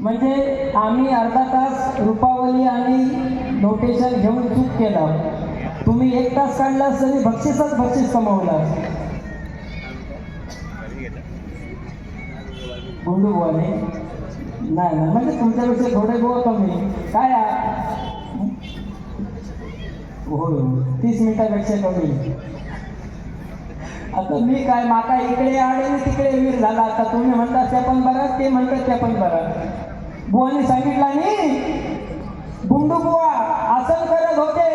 म्हणजे आम्ही अर्धा तास रुपावली आणि नोटेशन घेऊन चूक केलं. तुम्ही एक तास काढला तरी बक्षीसच बक्षीस कमवलं. गुंडू बुवाने नाही ना म्हणजे तुमच्यापेक्षा थोडे बुवा कमी. काय आ- हो तीस मिनिटापेक्षा कमी. आता मी काय माका इकडे आडे आणि तिकडे वीर झाला. आता तुम्ही म्हणता त्या पण बरा ते म्हणतात त्या पण बरा. बुवानी सांगितलं नी गुंडू बुवा आसन करत होते.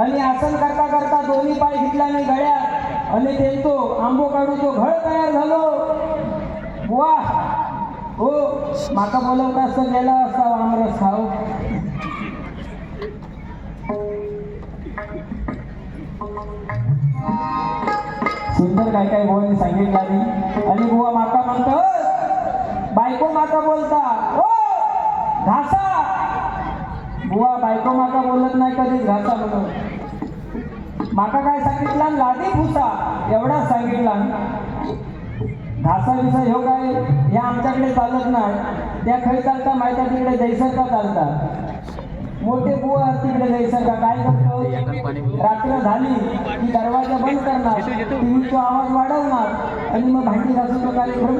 आणि आसन करता करता दोन्ही पाय घेतला आणि गळ्यात. आणि त्यांचो आंबो काढून तो घळ तयार झालो. बुवा हो माका बोलवता असं गेला असा आमरस खाऊ सुंदर काय काय बुवानी सांगितलं आणि बुवा माका म्हणतो बायको माका बोलता. घासा बुवा बायको माका बोलत नाही कधीच घासा म्हणून. माका काय सांगितलं? लादी भुसा. एवढा सांगितला. घासा विसा ह्यो काय? हे आमच्याकडे चालत नाही. त्या खरी चालता माहिती तिकडे दैसरका चालतात मोठे बुवा तिकडे दैसरका काय करतो? रात्र झाली. की दरवाजा बंद करणार. टीव्हीचा आवाज वाढवणार. आणि मग भांडी घासून तो कार्यक्रम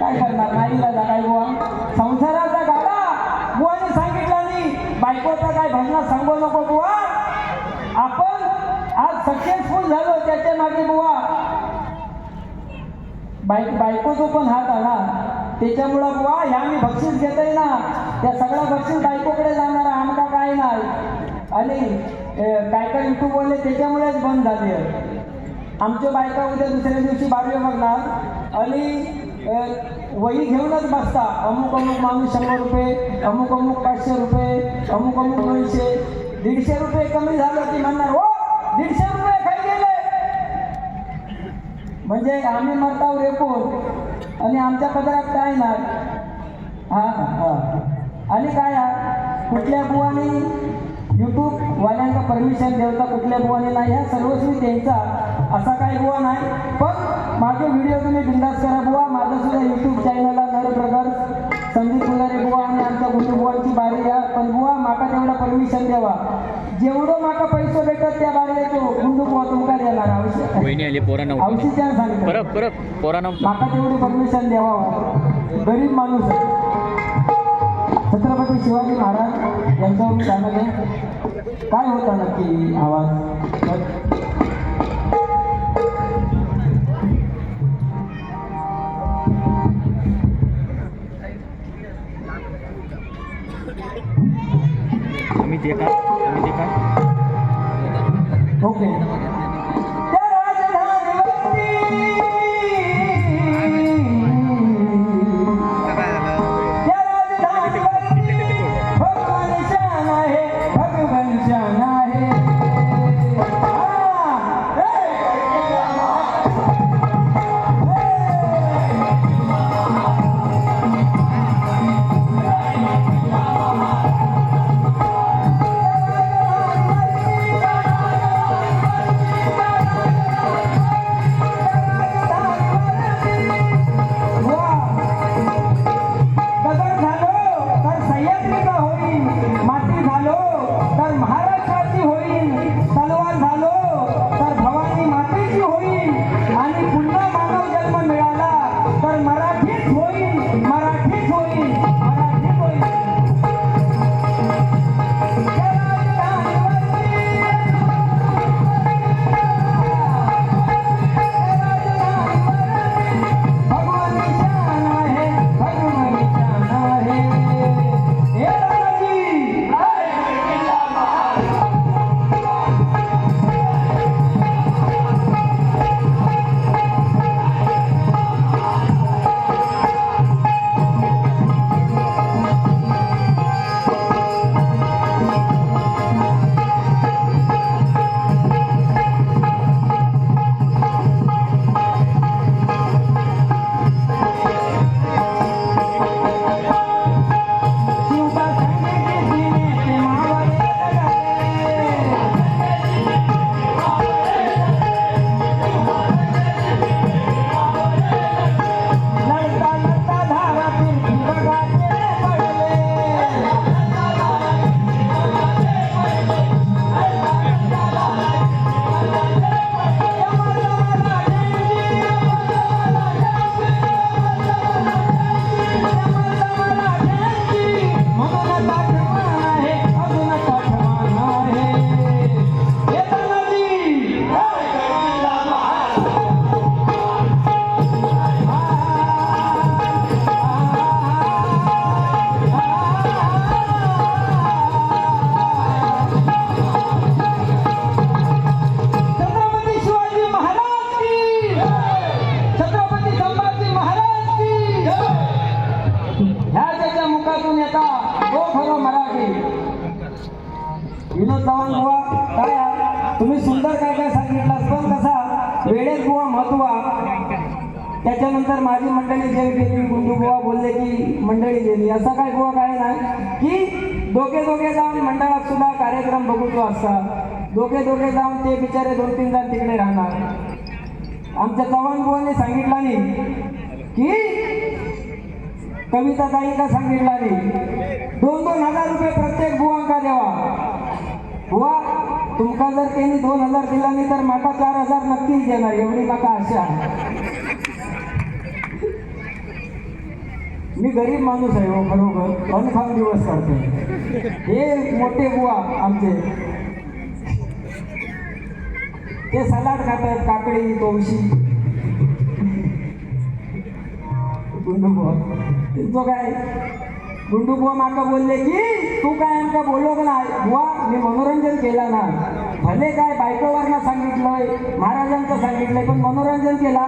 काय करणार? नाही दादा काय बुवा? संसाराचा गाडा बुवाने सांगितलं नाही. बायकोचा काय भजना सांगू नको बुवा. आपण आज सक्सेसफुल झालो त्याच्यामागे बुवा. बाय बायकोचा पण हात आला. त्याच्यामुळं बुवा ह्या मी बक्षीस घेतोय ना. त्या सगळं बक्षीस बायकोकडे जाणार आमका काय नाही. आणि काय काय युट्यूब बोलले त्याच्यामुळेच बंद झाले. आमच्या बायका उद्या दुसऱ्या दिवशी बारवे बघणार. आणि वही घेऊनच बसता. अमुक अमुक माणूस शंभर रुपये अमुक अमुक पाचशे रुपये अमुक अमुक दोनशे. दीडशे रुपये कमी झालं की म्हणणार हो दीडशे रुपये खाली गेले. म्हणजे आम्ही मरताव रेपून आणि आमच्या पदरात काय ना हा हा. आणि काय कुठल्या बुवाने युट्यूब वाल्यांका परमिशन देवता कुठल्या बुवाने नाही? ह्या सर्वस्वी त्यांचा असा काही बुवा नाही. पण माझे व्हिडिओ तुम्ही बिंदास करा बुवा. माझं सुद्धा यूट्यूब चॅनलला नर ब्रदर्स संदीप फुलारे बुवा आणि आमच्या गुंडू बुवांची बारी या पण बुवा माका तेवढा परमिशन द्यावा. जेवढं माका पैसे भेटत त्या बारी येतो गुंडू बुवा तुमका देणार आवश्यक वहिनी आली पोरांना उठव. औषध सांगितलं. परत परत पोरांना. माका तेवढी परमिशन द्यावा हो. गरीब माणूस. छत्रपती शिवाजी महाराज यांच्यावर मी सांगत आहे. काय होता नक्की आवाज? तुम्ही ते का? तुम्ही ते का? ओके. बुवा काय तुम्ही सुंदर काय काय सांगितलं पण कसा? वेळेत बुवा महत्वा. त्याच्यानंतर माझी मंडळी जे गेली गुंडू बुवा बोलले की मंडळी गेली असं काय बुवा काय नाही? की दोघे दोघे जाऊन मंडळात सुद्धा कार्यक्रम बघतो असतात दोघे दोघे जाऊन ते बिचारे दोन तीन जण तिकडे राहणार. आमच्या चव्हाण बुवाने सांगितलं नाही. की? कविता ताई का सांगितला नाही. दोन दोन हजार रुपये प्रत्येक बुवांका द्यावा. वा तुमका जर त्यांनी दोन हजार दिला नाही तर माका चार हजार नक्कीच देणार. एवढी माका आशा आहे. मी गरीब माणूस आहे हो बरोबर अनखाम दिवस करते हे मोठे बुवा आमचे. ते सलाड खातात काकडी तोवशी तो काय? गुंडू बुवा माका बोलले की तू काय आमका बोललो का नाही? बुवा मी मनोरंजन केला ना. भले काय बायकोवरनं सांगितलंय महाराजांचं सांगितलंय पण मनोरंजन केला.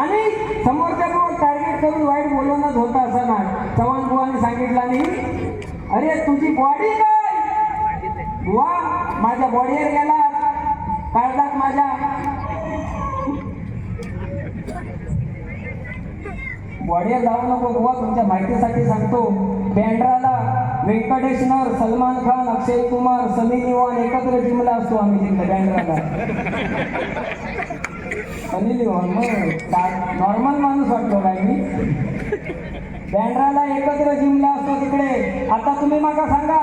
आणि समोरच्या बुवा टार्गेट करून वाईट बोलवणंच होतं असं नाही. चव्हाण बुवाने सांगितलं नाही अरे तुझी बॉडी काय बुवा माझ्या बॉडीवर गेला. काळजात माझ्या. बॉडीवर जाऊ नको बुवा तुमच्या माहितीसाठी सांगतो. बँड्राला व्यंकटेशनर सलमान खान अक्षय कुमार सनी निवान एकत्र जिमला असतो आम्ही तिथं बँड्राला. सनी निवान मग नॉर्मल माणूस वाटतो काय मी? बँड्राला एकत्र जिमला असतो तिकडे. आता तुम्ही मला सांगा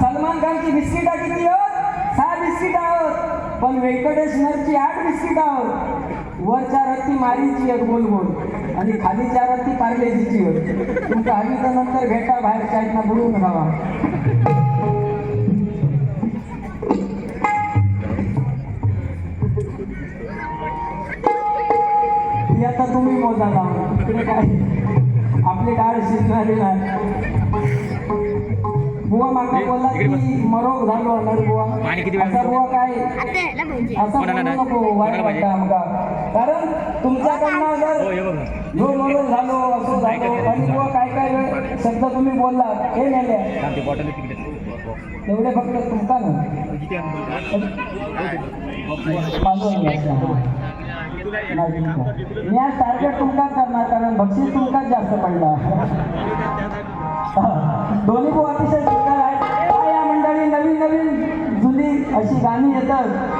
सलमान खानची बिस्किटा किती आहोत? सहा बिस्किट आहोत. पण व्यंकटेशनरची आठ बिस्किट आहोत. वर चार मारीची आहेत गोल गोल आणि खाली चार हत्ती पार्लेजीची होत तुमका हवी तर नंतर भेटा बाहेर चायना बुडवून खावा ती आता तुम्ही मोजा लावा तिकडे काय? आपली डाळ शिजणारी नाही. बुवा माका बोलला की मरोग झालो नर बुवा. पाणी किती वेळ असा बुवा काय? असं? नको वाईट? वाटतं आमका. कारण तुमच्याकडनं हो जर हे मरून झालो असो झालो आणि बुवा काय काय वेळ शब्द तुम्ही बोलला हे नेले तेवढे फक्त ना. तुमका. मी आज टार्गेट तुमकाच करणार कारण बक्षीस तुमकाच जास्त पडला. दोन्ही भाऊ अतिशय सुंदर आहेत. या मंडळी नवीन नवीन जुनी अशी गाणी येतात.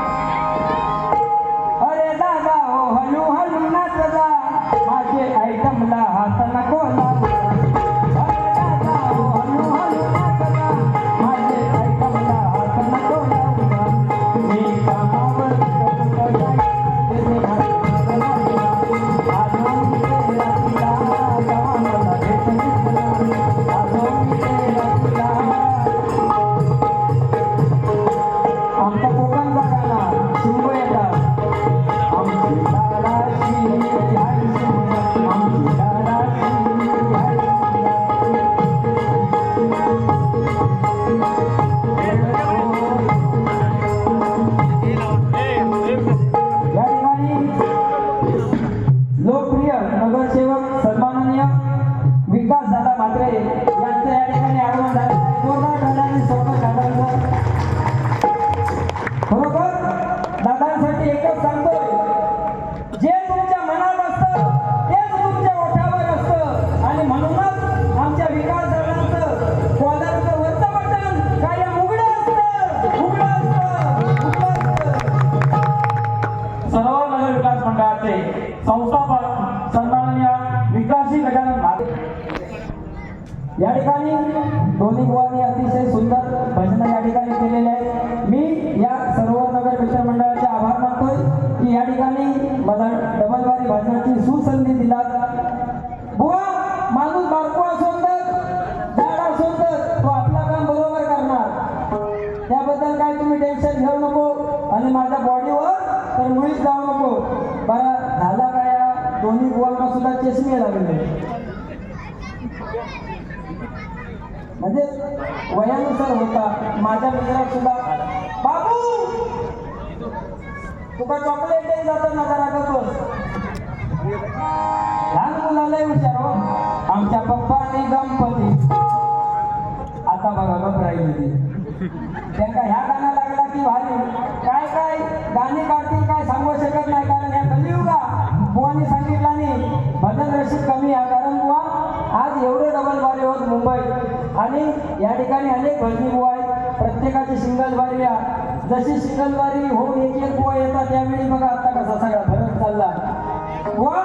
विकास मंडळाचे संस्थापक सन्माननीय विकासी गजानन भागे या ठिकाणी दोन्ही गुवांनी अतिशय सुंदर भजन या ठिकाणी केलेले आहेत. मी या सर्व नगर मित्र मंडळाचे आभार मानतोय की या ठिकाणी मला डबलवारी भाषणाची सुसंधी दिलात. तर मुळीच जाऊ नको. बरं झाला काय या? दोन्ही बुवांना सुद्धा चष्मे लागले. म्हणजे वयानुसार होता. माझ्या मित्रात सुद्धा बाबू! तुका चॉकलेट दे जातं ना लहान मुलालाही हुशार हो. आमच्या पप्पाने गणपती आता बघा गप राहिली त्यांना ह्या गाण्याला लागला की काय काय? गाणी काढतील काय सांगू शकत नाही कारण या कलियुगा बुवानी सांगितलं नाही भजन रशीद कमी आहे कारण बुवा आज एवढे डबल होत मुंबईत. आणि या ठिकाणी अनेक भजनी बुवा आहेत. प्रत्येकाची सिंगल या. जशी सिंगल होऊन एक एक बुवा येतात त्यावेळी बघा आता कसा सगळा फरक चालला. बुवा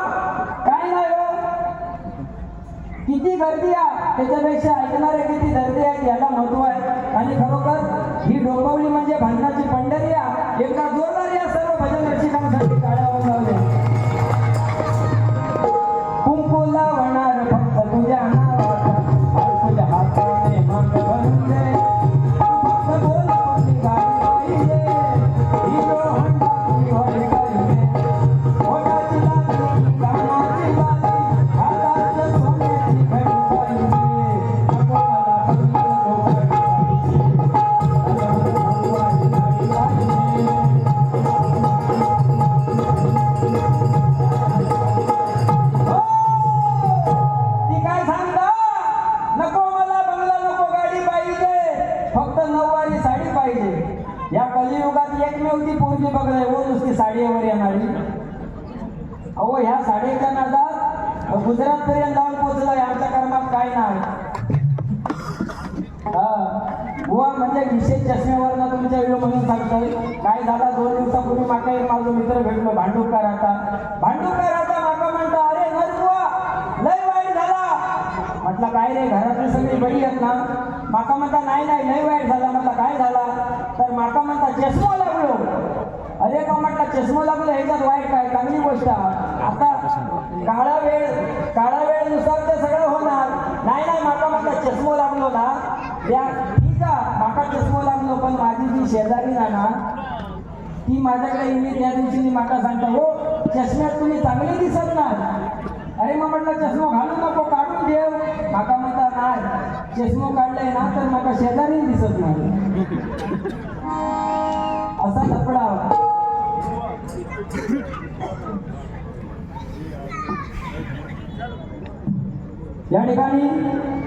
काय नाही हो. किती गर्दी आहे. त्याच्यापेक्षा ऐकणारे किती गर्दी आहे याला महत्त्व आहे. आणि खरोखर ही डोंबिवली एवढी पोरगी बघलाय हो नुसती साडीवर येणारी. अहो ह्या साडीच्या नादात गुजरात पर्यंत जाऊन पोहोचलाय आमच्या कर्मात काय नाही. म्हणजे विशेष चष्म्यावरनं तुमच्या व्हिडिओ म्हणून सांगतोय. काय झाला? दोन दिवसापूर्वी माका एक माझा मित्र भेटलो भांडुपकर आता. भांडुपकर आता माका म्हणतो अरे लय वाईट झाला. म्हटलं काय रे घरातली सगळी बरी आहेत ना? माका म्हणता नाही नाही लय वाईट झाला. म्हटलं काय झाला? तर माका म्हणता चष्मा लागलो. अरे का म्हटलं चष्मा लागलो ह्याच्यात वाईट काय? चांगली गोष्ट. आता काळा वेळ काळा वेळनुसार ते सगळं होणार. नाही नाही माका म्हणता चष्मा लागलो ना. त्या ठीक आहे माका चष्मा लागलो पण माझी जी शेजारी ना ना ती माझ्याकडे येईल त्या दिवशी माका सांगता हो चष्म्यात तुम्ही चांगले दिसत नाही. अरे मग म्हटलं चष्मा घालू नको काढून ठेव माका म्हणता नाही चष्मा काढलाय ना तर माका शेजारी दिसत नाही. असा लफडा या ठिकाणी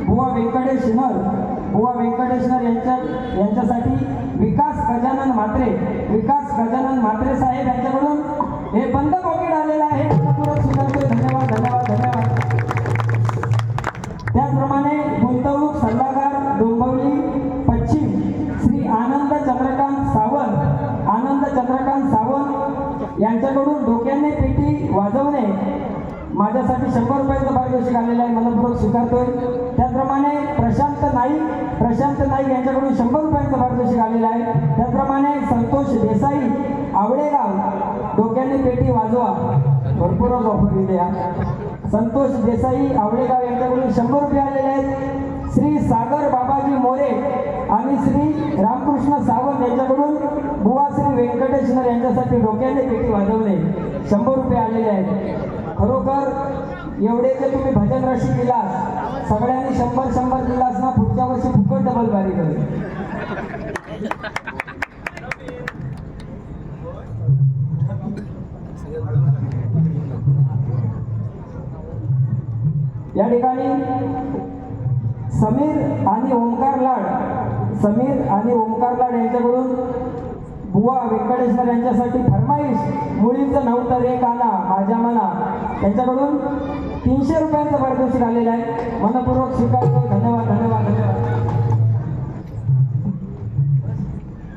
बुवा व्यंकटेशनर बुवा व्यंकटेशनर यांच्या यांच्यासाठी विकास गजानन म्हात्रे विकास गजानन म्हात्रे साहेब यांच्याकडून हे बंद पॉकेट आलेलं आहे यांच्याकडून डोक्याने पेटी वाजवणे माझ्यासाठी शंभर रुपयाचं पारितोषिक आलेलं आहे मनपूर्वक स्वीकारतोय. त्याचप्रमाणे प्रशांत नाईक प्रशांत नाईक यांच्याकडून शंभर रुपयांचं पारितोषिक आलेलं आहे. त्याचप्रमाणे संतोष देसाई आवडेगाव डोक्याने पेटी वाजवा. भरपूरच ऑफर द्या संतोष देसाई आवडेगाव यांच्याकडून शंभर रुपये आलेले आहेत. श्री सागर बाबाजी मोरे आणि श्री रामकृष्ण सावंत यांच्याकडून बुवा श्री व्यंकटेश्वर यांच्यासाठी डोक्याने पेटी वाजवले. शंभर रुपये आलेले आहेत. खरोखर एवढे जे तुम्ही भजन राशी दिलास सगळ्यांनी शंभर शंभर दिलास ना पुढच्या वर्षी फुकट डबल बारी करेल या ठिकाणी समीर आणि ओंकार लाड. समीर आणि ओंकार लाड यांच्याकडून बुवा व्यंकटेश्वर यांच्यासाठी फरमाईश. मुलीचं नव्हतं एक आना माझ्या मना. त्यांच्याकडून तीनशे रुपयांचं पारितोषिक आलेलं आहे. मनपूर्वक स्वीकारतो. धन्यवाद धन्यवाद धन्यवाद.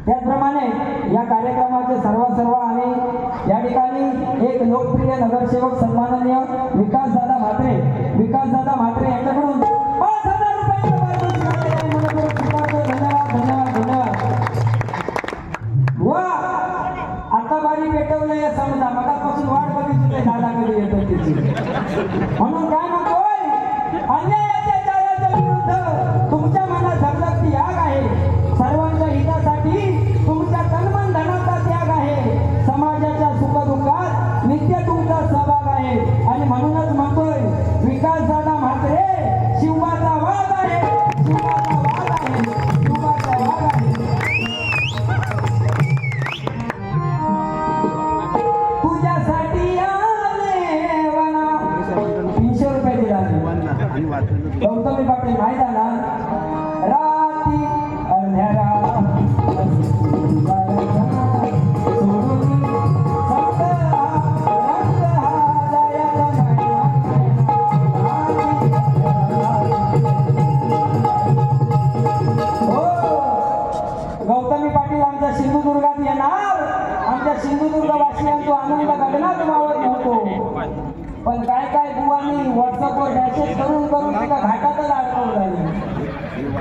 त्याचप्रमाणे या कार्यक्रमाचे सर्व सर्व आणि या ठिकाणी एक लोकप्रिय नगरसेवक सन्माननीय विकास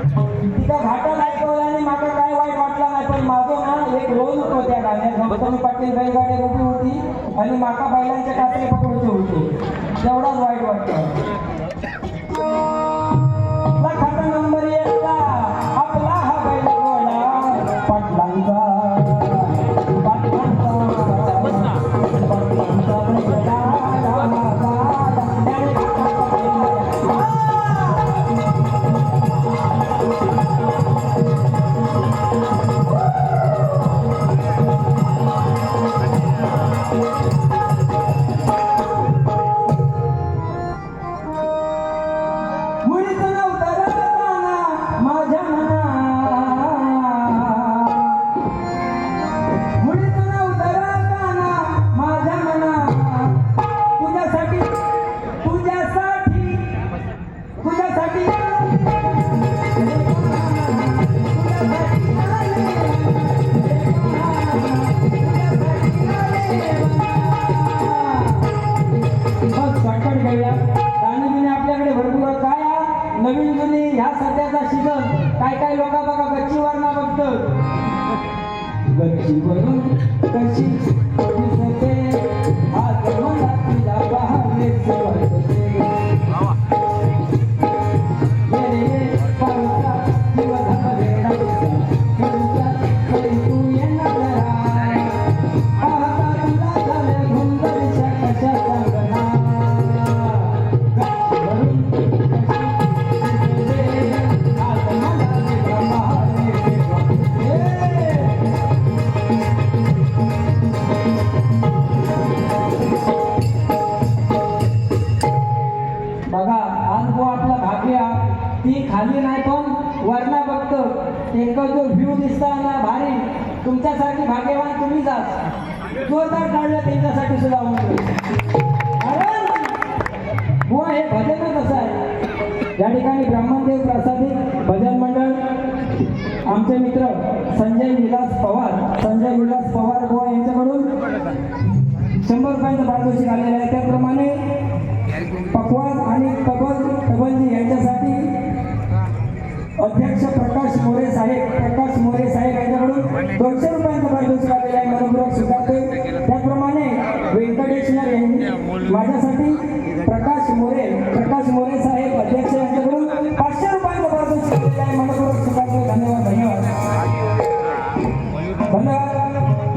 तिका घाटात अडकवलं आणि माझा काय वाईट वाटलं नाही पण माझं ना एक रोल होतो त्या गाण्यात. गौतमी पाटील बैलगाडी रोटी होती आणि माका बैलांच्या कासरे पकडूचे होती तेवढाच वाईट वाटतं जोरदार काढलं त्यांच्यासाठी सुद्धा म्हणतो कारण हे भजनच असं आहे. या ठिकाणी ब्राह्मणदेव प्रासादिक भजन मंडळ आमचे मित्र संजय विलास पवार संजय विलास पवार बुवा यांच्याकडून शंभर रुपयांचं पारितोषिक आलेलं आहे. त्याप्रमाणे पकवाज आणि तबल तबलजी यांच्यासाठी अध्यक्ष प्रकाश मोरे साहेब प्रकाश मोरे साहेब यांच्याकडून दोनशे रुपयांचं पारितोषिक आलेलं आहे त्याप्रमाणे व्यंकटेश्वर यांनी माझ्यासाठी प्रकाश मोरे प्रकाश मोरे साहेब अध्यक्ष यांच्याकडून पाचशे रुपयांचं पारितोषिक मनपूर्वक धन्यवाद धन्यवाद. धन्यवाद.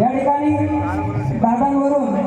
या ठिकाणी दादांवरून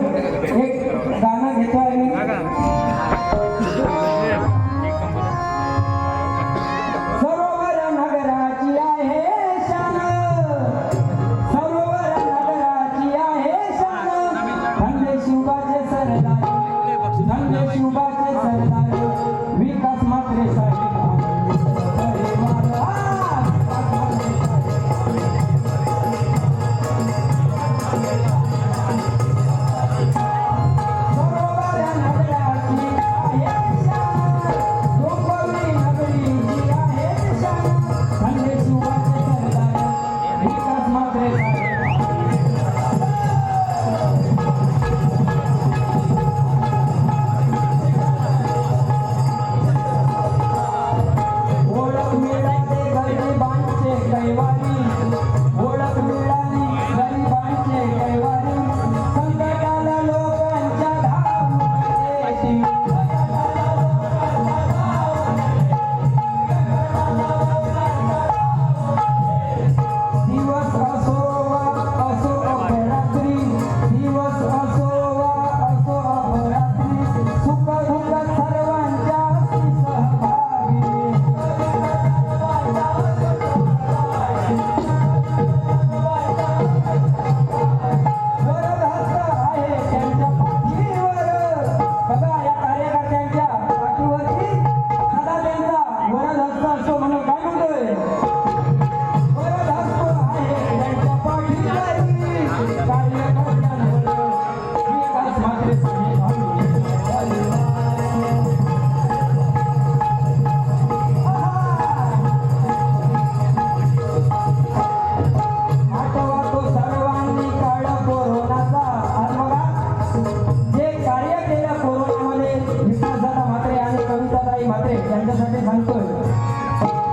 ¡Ay, mate! ¡Que hay que hacerte!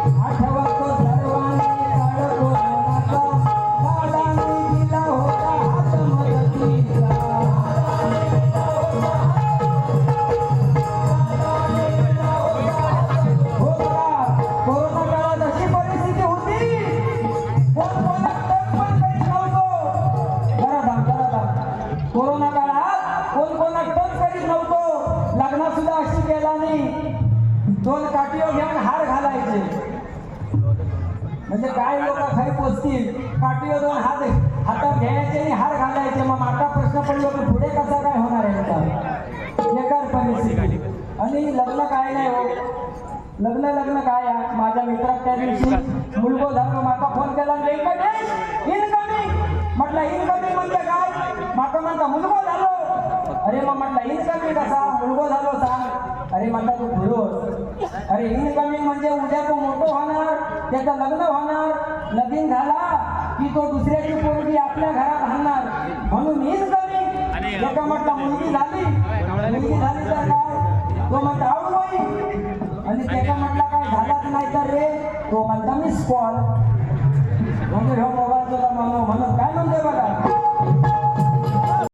आता पडलो की पुढे कसा काय होणार आहे आता बेकार परिस्थिती. आणि लग्न काय नाही हो? लग्न लग्न काय आहे? माझ्या मित्रात त्या दिवशी मुलगो झालो माका फोन केला इनकमिंग म्हटलं इनकमिंग म्हणजे काय? माका म्हणता मुलगो झालो. अरे मग म्हटलं इनकमिंग कसा? मुलगो झालो सांग. अरे म्हणता तू फिरोस अरे इनकमिंग म्हणजे उद्या तो मोठो होणार त्याचं लग्न होणार लगीन झाला की तो दुसऱ्याची पोरगी आपल्या घरात आणणार. म्हणून इनकमिंग एका म्हटलं मुलगी झाली. मुलगी झाली तर काय? तो म्हणता आवड होईल. आणि त्याचा म्हटला काय झालाच नाही तर रे तो म्हणता मिस कॉल म्हणजे ह्यो मोबाईल तुला म्हणून काय म्हणतोय बघा?